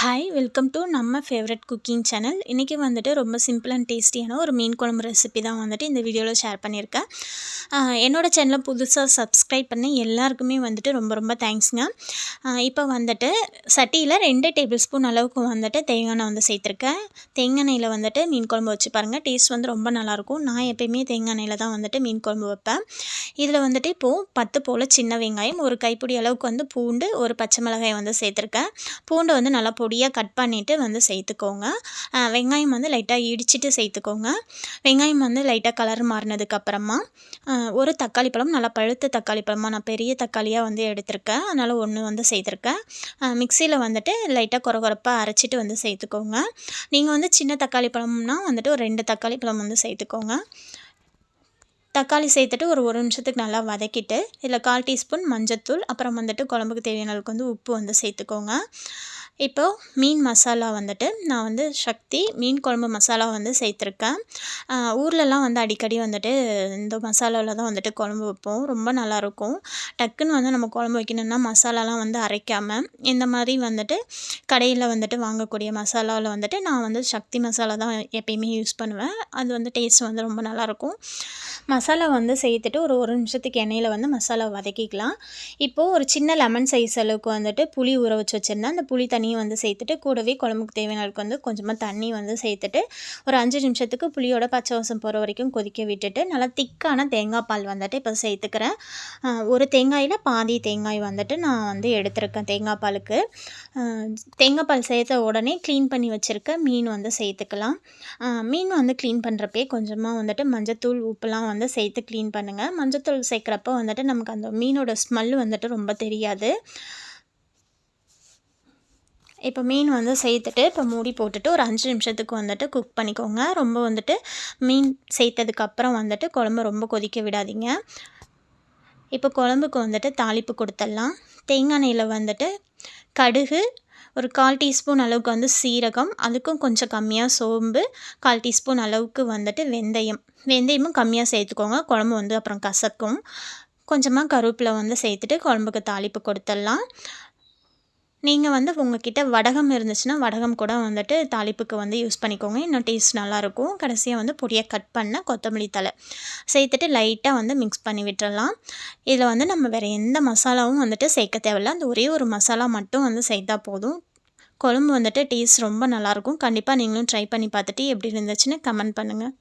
Hi welcome to நம்ம favourite cooking channel இன்றைக்கி வந்துட்டு ரொம்ப சிம்பிள் அண்ட் டேஸ்டியான ஒரு மீன் குழம்பு ரெசிபி தான் வந்துட்டு இந்த வீடியோவில் ஷேர் பண்ணியிருக்கேன். என்னோடய சேனலை புதுசாக சப்ஸ்கிரைப் பண்ண எல்லாருக்குமே வந்துட்டு ரொம்ப ரொம்ப தேங்க்ஸுங்க இப்போ வந்துட்டு சட்டியில் ரெண்டு டேபிள் ஸ்பூன் அளவுக்கு வந்துட்டு தேங்காய் எண்ணெய் வந்து சேர்த்துருக்கேன். தேங்காய் எண்ணெயில் வந்துட்டு மீன் குழம்பு வச்சு பாருங்கள் டேஸ்ட் வந்து ரொம்ப நல்லாயிருக்கும். நான் எப்பயுமே தேங்காய் எண்ணெயில் தான் வந்துட்டு மீன் குழம்பு வைப்பேன். இதில் வந்துட்டு இப்போது பத்து போல் சின்ன வெங்காயம் ஒரு கைப்பிடி அளவுக்கு வந்து பூண்டு ஒரு பச்சை மிளகாய் வந்து சேர்த்துருக்கேன். பூண்டு வந்து நல்லா பொடியாக கட் பண்ணிவிட்டு வந்து சேர்த்துக்கோங்க. வெங்காயம் வந்து லைட்டாக இடிச்சிட்டு சேர்த்துக்கோங்க. வெங்காயம் வந்து லைட்டாக கலர் மாறினதுக்கப்புறமா ஒரு தக்காளி பழம் நல்லா பழுத்த தக்காளி பழமாக நான் பெரிய தக்காளியாக வந்து எடுத்திருக்கேன். அதனால் ஒன்று வந்து சேர்த்துருக்கேன். மிக்சியில் வந்துட்டு லைட்டாக குறகுறப்பாக அரைச்சிட்டு வந்து சேர்த்துக்கோங்க. நீங்கள் வந்து சின்ன தக்காளி பழம்னா வந்துட்டு ஒரு ரெண்டு தக்காளி பழம் வந்து சேர்த்துக்கோங்க. தக்காளி சேர்த்துட்டு ஒரு ஒரு நிமிஷத்துக்கு நல்லா வதக்கிட்டு இதில் கால் டீஸ்பூன் மஞ்சத்தூள் அப்புறம் வந்துட்டு குழம்புக்கு தேவையான அளவுக்கு வந்து உப்பு வந்து சேர்த்துக்கோங்க. இப்போது மீன் மசாலா வந்துட்டு நான் வந்து சக்தி மீன் குழம்பு மசாலா வந்து சேர்த்துருக்கேன். ஊர்லலாம் வந்து அடிக்கடி வந்துட்டு இந்த மசாலாவில் தான் வந்துட்டு குழம்பு வைப்போம். ரொம்ப நல்லாயிருக்கும். டக்குன்னு வந்து நம்ம குழம்பு வைக்கணும்னா மசாலாலாம் வந்து அரைக்காமல் இந்த மாதிரி வந்துட்டு கடையில் வந்துட்டு வாங்கக்கூடிய மசாலாவில் வந்துட்டு நான் வந்து சக்தி மசாலா தான் எப்பயுமே யூஸ் பண்ணுவேன். அது வந்து டேஸ்ட் வந்து ரொம்ப நல்லாயிருக்கும். மசாலா வந்து சேர்த்துட்டு ஒரு ஒரு நிமிஷத்துக்கு எண்ணெயில் வந்து மசாலா வதக்கிக்கலாம். இப்போது ஒரு சின்ன லெமன் சைஸ் அளவுக்கு வந்துட்டு புளி ஊற வச்சு வச்சுருந்தேன். அந்த புளி தண்ணியும் வந்து சேர்த்துட்டு கூடவே குழம்புக்கு தேவையான அளவுக்கு வந்து கொஞ்சமாக தண்ணி வந்து சேர்த்துட்டு ஒரு அஞ்சு நிமிஷத்துக்கு புளியோட பச்சை வாசம் போகிற வரைக்கும் கொதிக்க விட்டுட்டு நல்லா திக்கான தேங்காய் பால் வந்துட்டு இப்போ சேர்த்துக்கிறேன். ஒரு தேங்காயில் பாதி தேங்காய் வந்துட்டு நான் வந்து எடுத்திருக்கேன் தேங்காய் பாலுக்கு. தேங்காய் பால் சேர்த்த உடனே க்ளீன் பண்ணி வச்சுருக்க மீன் வந்து சேர்த்துக்கலாம். மீன் வந்து க்ளீன் பண்ணுறப்பே கொஞ்சமாக வந்துட்டு மஞ்சத்தூள் உப்புலாம் வந்து சேர்த்து க்ளீன் பண்ணுங்கள் மஞ்சத்தூள் சேர்க்குறப்ப வந்துட்டு நமக்கு அந்த மீனோட ஸ்மெல் வந்துட்டு ரொம்ப தெரியாது. இப்போ மீன் வந்து சேர்த்துட்டு இப்போ மூடி போட்டுட்டு ஒரு அஞ்சு நிமிஷத்துக்கு வந்துட்டு குக் பண்ணிக்கோங்க. ரொம்ப வந்துட்டு மீன் சேர்த்ததுக்கப்புறம் வந்துட்டு குழம்பு ரொம்ப கொதிக்க விடாதீங்க. இப்போ குழம்புக்கு வந்துட்டு தாளிப்பு கொடுத்துடலாம். தேங்காய் எண்ணெயில் வந்துட்டு கடுகு ஒரு கால் டீஸ்பூன் அளவுக்கு வந்து சீரகம் அதுக்கும் கொஞ்சம் கம்மியாக சோம்பு கால் டீஸ்பூன் அளவுக்கு வந்துட்டு வெந்தயம். வெந்தயமும் கம்மியாக சேர்த்துக்கோங்க. குழம்பு வந்து அப்புறம் கசக்கும். கொஞ்சமாக கருவேப்பிலை வந்து சேர்த்துட்டு குழம்புக்கு தாளிப்பு கொடுத்துடலாம். நீங்கள் வந்து உங்ககிட்ட வடகம் இருந்துச்சுன்னா வடகம் கூட வந்துட்டு தாளிப்புக்கு வந்து யூஸ் பண்ணிக்கோங்க. இன்னும் டேஸ்ட் நல்லாயிருக்கும் கடைசியாக வந்து பொடியாக கட் பண்ண கொத்தமல்லி தழை சேர்த்துட்டு லைட்டாக வந்து மிக்ஸ் பண்ணி விட்டுறலாம். இதில் வந்து நம்ம வேறு எந்த மசாலாவும் வந்துட்டு சேர்க்க தேவையில்ல. அந்த ஒரே ஒரு மசாலா மட்டும் வந்து சேர்த்தா போதும். குழம்பு வந்துட்டு டேஸ்ட் ரொம்ப நல்லாயிருக்கும் கண்டிப்பாக நீங்களும் ட்ரை பண்ணி பார்த்துட்டு எப்படி இருந்துச்சுன்னு கமெண்ட் பண்ணுங்கள்